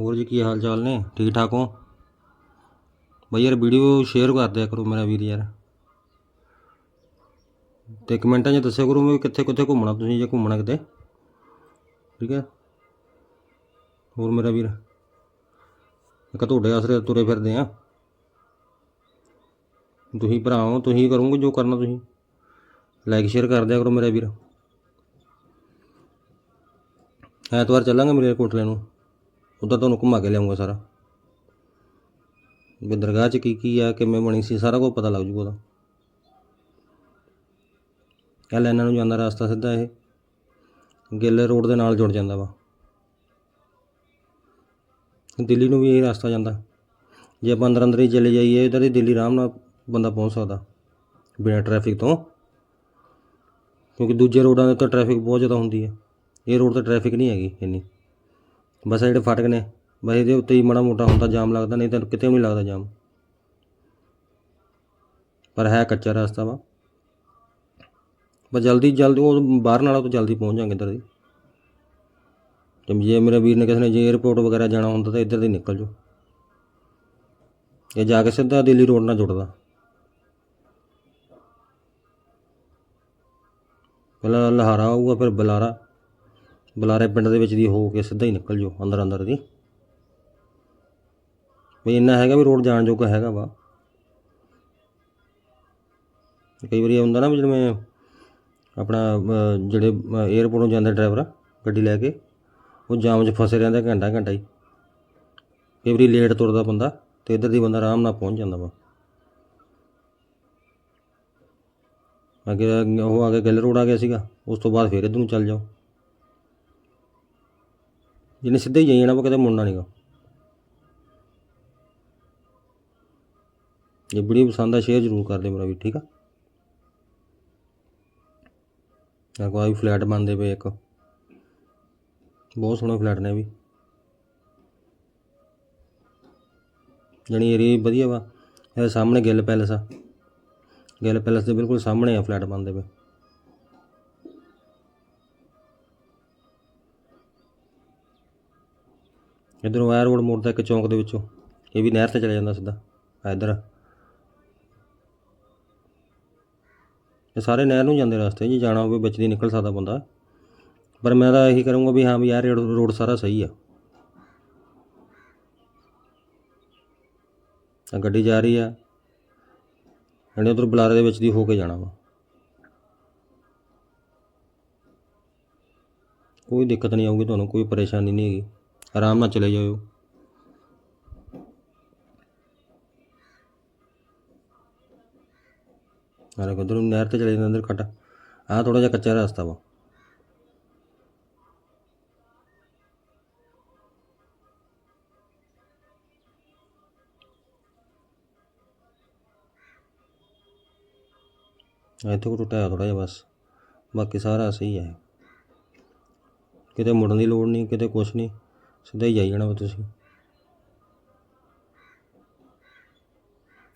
ਹੋਰ ਜੀ ਕੀ ਹਾਲ ਚਾਲ ਨੇ? ਠੀਕ ਠਾਕ ਹੋ? ਬਈ ਯਾਰ ਵੀਡੀਓ ਸ਼ੇਅਰ ਕਰ ਦਿਆ ਕਰੋ ਮੇਰਾ ਵੀਰ ਯਾਰ। ਤੇ ਕਮੈਂਟਾਂ 'ਚ ਦੱਸਿਆ ਕਰੋ ਮੈਂ ਕਿੱਥੇ ਕਿੱਥੇ ਘੁੰਮਣਾ ਤੁਸੀਂ ਜੇ ਘੁੰਮਣਾ ਕਿਤੇ। ਠੀਕ ਹੈ? ਹੋਰ ਮੇਰਾ ਵੀਰ। ਇੱਕ ਤੁਹਾਡੇ ਆਸਰੇ ਤੁਰੇ ਫਿਰਦੇ ਆ। ਤੁਸੀਂ ਭਰਾ ਹੋ, ਤੁਸੀਂ ਕਰੋਗੇ ਜੋ ਕਰਨਾ ਤੁਸੀਂ। ਲਾਈਕ ਸ਼ੇਅਰ ਕਰ ਦਿਆ ਕਰੋ ਮੇਰਾ ਵੀਰ। ਐਤਵਾਰ ਚੱਲਾਂਗੇ ਮੇਰੇ ਕੋਟਲੇ ਨੂੰ। ਉੱਧਰ ਤੁਹਾਨੂੰ ਘੁਮਾ ਕੇ ਲਿਆਉਂਗਾ ਸਾਰਾ। ਵੀ ਦਰਗਾਹ 'ਚ ਕੀ ਕੀ ਆ, ਕਿਵੇਂ ਬਣੀ ਸੀ, ਸਾਰਾ ਕੁਝ ਪਤਾ ਲੱਗ ਜੂਗਾ ਉਹਦਾ। ਇਹ ਲਾਈਨਾਂ ਨੂੰ ਜਾਂਦਾ ਰਸਤਾ ਸਿੱਧਾ ਇਹ। ਗਿੱਲ ਰੋਡ ਦੇ ਨਾਲ ਜੁੜ ਜਾਂਦਾ ਵਾ। ਦਿੱਲੀ ਨੂੰ ਵੀ ਇਹ ਰਸਤਾ ਜਾਂਦਾ। ਜੇ ਆਪਾਂ ਅੰਦਰ ਅੰਦਰ ਹੀ ਚਲੇ ਜਾਈਏ ਇਧਰ ਹੀ ਦਿੱਲੀ ਆਰਾਮ ਨਾਲ ਬੰਦਾ ਪਹੁੰਚ ਸਕਦਾ। ਬਿਨਾਂ ਟ੍ਰੈਫਿਕ ਤੋਂ। ਕਿਉਂਕਿ ਦੂਜੇ ਰੋਡਾਂ ਦੇ ਉੱਤੇ ਟ੍ਰੈਫਿਕ ਬਹੁਤ ਜ਼ਿਆਦਾ ਹੁੰਦੀ ਹੈ। ਇਹ ਰੋਡ ਤੇ ਟ੍ਰੈਫਿਕ ਨਹੀਂ ਹੈਗੀ ਇੰਨੀ। ਬਸ ਆਹ ਜਿਹੜੇ ਫਾਟਕ ਨੇ। ਬਸ ਇਹਦੇ ਉੱਤੇ ਹੀ ਮਾੜਾ ਮੋਟਾ ਹੁੰਦਾ ਜਾਮ ਲੱਗਦਾ, ਨਹੀਂ ਤਾਂ ਕਿਤੇ ਵੀ ਨਹੀਂ ਲੱਗਦਾ ਜਾਮ। ਪਰ ਹੈ ਕੱਚਾ ਰਸਤਾ ਵਾ। ਬਸ ਜਲਦੀ ਜਲਦੀ ਉਹ ਬਾਹਰ ਨਾਲੋਂ ਤੋਂ ਜਲਦੀ ਪਹੁੰਚ ਜਾਵਾਂਗੇ ਇੱਧਰ ਦੀ। ਜੇ ਮੇਰੇ ਵੀਰ ਨੇ ਕਿਸੇ ਨੇ ਜੇ 에어ਪੋਰਟ ਵਗੈਰਾ ਜਾਣਾ ਹੁੰਦਾ ਤਾਂ ਇੱਧਰ ਦੀ ਨਿਕਲ ਜਾਓ। ਇਹ ਜਾ ਕੇ ਸਿੱਧਾ ਦਿੱਲੀ ਰੋਡ ਨਾਲ ਜੁੜਦਾ। ਪਹਿਲਾਂ ਲਹਾਰਾ ਆਊਗਾ, ਫਿਰ ਬਲਾਰਾ। ਬਲਾਰੇ ਪਿੰਡ ਦੇ ਵਿੱਚ ਦੀ ਹੋ ਕੇ ਸਿੱਧਾ ਹੀ ਨਿਕਲ ਜਾਓ ਅੰਦਰ ਅੰਦਰ ਦੀ। ਵੀ ਇੰਨਾ ਹੈਗਾ ਵੀ ਰੋਡ ਜਾਣ ਜੋਗਾ ਹੈਗਾ ਵਾ। ਕਈ ਵਾਰੀ ਇਹ ਹੁੰਦਾ ਨਾ ਵੀ ਜਿਵੇਂ ਆਪਣਾ ਜਿਹੜੇ 에어ਪੋਰਟ ਨੂੰ ਜਾਂਦੇ ਡਰਾਈਵਰ ਗੱਡੀ ਲੈ ਕੇ, ਉਹ ਜਾਮ 'ਚ ਫਸੇ ਰਹਿੰਦਾ ਘੰਟਾ ਘੰਟਾ ਹੀ। ਕਈ ਵਾਰੀ ਲੇਟ ਤੁਰਦਾ ਬੰਦਾ ਤੇ ਇੱਧਰ ਦੀ ਬੰਦਾ ਆਰਾਮ ਨਾਲ ਪਹੁੰਚ ਜਾਂਦਾ ਵਾ। ਅੱਗੇ ਉਹ ਆ ਕੇ ਗਿੱਲ ਰੋਡ ਆ ਗਿਆ ਸੀਗਾ, ਉਸ ਤੋਂ ਬਾਅਦ ਫਿਰ ਇੱਧਰ ਨੂੰ ਚੱਲ ਜਾਓ। ਜਿਹਨੇ ਸਿੱਧੇ ਹੀ ਜਾਈ ਜਾਣਾ ਵਾ ਕਦੇ ਮੁੜਨਾ ਨਹੀਂਗਾ ਜੇ ਵੀਡੀਓ ਪਸੰਦ ਆ ਸ਼ੇਅਰ ਜ਼ਰੂਰ ਕਰ ਦਿਓ ਮੇਰਾ ਵੀ ਠੀਕ ਆ? ਆ ਕੋਈ ਫਲੈਟ ਬਣਦੇ ਪਏ ਇੱਕ। ਬਹੁਤ ਸੋਹਣੇ ਫਲੈਟ ਨੇ ਵੀ। ਜਣੀ ਏਰੀਆ ਵਧੀਆ ਵਾ। ਇਹ ਸਾਹਮਣੇ ਗਿੱਲ ਪੈਲਸ ਆ। ਗਿੱਲ ਪੈਲਸ ਦੇ ਬਿਲਕੁਲ ਸਾਹਮਣੇ ਆ ਫਲੈਟ ਬਣਦੇ ਪਏ। ਇਧਰੋਂ ਆਇਆ ਰੋਡ ਮੁੜਦਾ ਇੱਕ ਚੌਂਕ ਦੇ ਵਿੱਚੋਂ। ਇਹ ਵੀ ਨਹਿਰ ਤੇ ਚਲਾ ਜਾਂਦਾ ਸਿੱਧਾ ਆ ਇੱਧਰ। ਇਹ ਸਾਰੇ ਨਹਿਰ ਨੂੰ ਜਾਂਦੇ ਰਸਤੇ, ਜੀ ਜਾਣਾ ਹੋਵੇ ਵਿੱਚ ਦੀ ਨਿਕਲ ਸਕਦਾ ਬੰਦਾ। ਪਰ ਮੈਂ ਤਾਂ ਇਹੀ ਕਰੂੰਗਾ ਵੀ ਹਾਂ ਵੀ ਯਾਰ ਰੋਡ ਸਾਰਾ ਸਹੀ ਆ। ਆ ਗੱਡੀ ਜਾ ਰਹੀ ਆ। ਇਹਨੇ ਉਧਰ ਬੁਲਾਰੇ ਦੇ ਵਿੱਚ ਦੀ ਹੋ ਕੇ ਜਾਣਾ ਵਾ। ਕੋਈ ਦਿੱਕਤ ਨਹੀਂ ਆਊਗੀ ਤੁਹਾਨੂੰ, ਕੋਈ ਪਰੇਸ਼ਾਨੀ ਨਹੀਂ ਹੈਗੀ। ਆਰਾਮ ਨਾਲ ਚਲੇ ਜਾਇਓ। ਅਰੇ ਉਧਰ ਨਹਿਰ ਤੇ ਚਲੇ ਜਾਂਦਾ, ਅੰਦਰ ਕੱਟ। ਆਹ ਥੋੜਾ ਜਿਹਾ ਕੱਚਾ ਰਸਤਾ ਵਾ। ਇੱਥੇ ਕੋ ਟੁੱਟਿਆ ਥੋੜਾ ਜਿਹਾ ਬਸ। ਬਾਕੀ ਸਾਰਾ ਸਹੀ ਹੈ ਕਿਤੇ ਮੁੜਨ ਦੀ ਲੋੜ ਨਹੀਂ, ਕਿਤੇ ਕੁਛ ਨਹੀਂ। ਸਿੱਧਾ ਹੀ ਜਾਈ ਜਾਣਾ ਵਾ ਤੁਸੀਂ।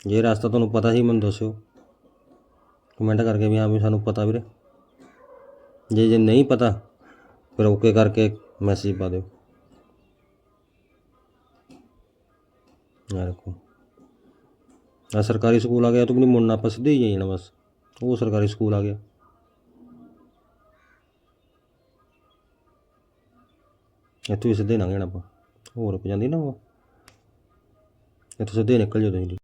ਜੇ ਰਸਤਾ ਤੁਹਾਨੂੰ ਪਤਾ ਸੀ ਮੈਨੂੰ ਦੱਸਿਓ। ਕਮੈਂਟ ਕਰਕੇ ਵੀ ਹਾਂ ਵੀ ਸਾਨੂੰ ਪਤਾ ਵੀਰੇ। ਜੇ ਜੇ ਨਹੀਂ ਪਤਾ, ਫਿਰ ਓਕੇ ਕਰਕੇ ਮੈਸੇਜ ਪਾ ਦਿਓ। ਆ ਦੇਖੋ ਆ ਸਰਕਾਰੀ ਸਕੂਲ ਆ ਗਿਆ, ਤੂੰ ਵੀ ਨਹੀਂ ਆਪਾਂ ਸਿੱਧੇ ਹੀ ਜਾਈ ਜਾਣਾ ਬਸ। ਉਹ ਸਰਕਾਰੀ ਸਕੂਲ ਆ ਗਿਆ। ਇੱਥੋਂ ਵੀ ਸਿੱਧੇ ਲੰਘ ਜਾਣਾ ਆਪਾਂ। ਹੋਰ ਰੁਕ ਜਾਂਦੀ ਨਾ ਉਹ। ਇੱਥੋਂ ਸਿੱਧੇ ਨਿਕਲ ਜਾਓ ਤੁਸੀਂ।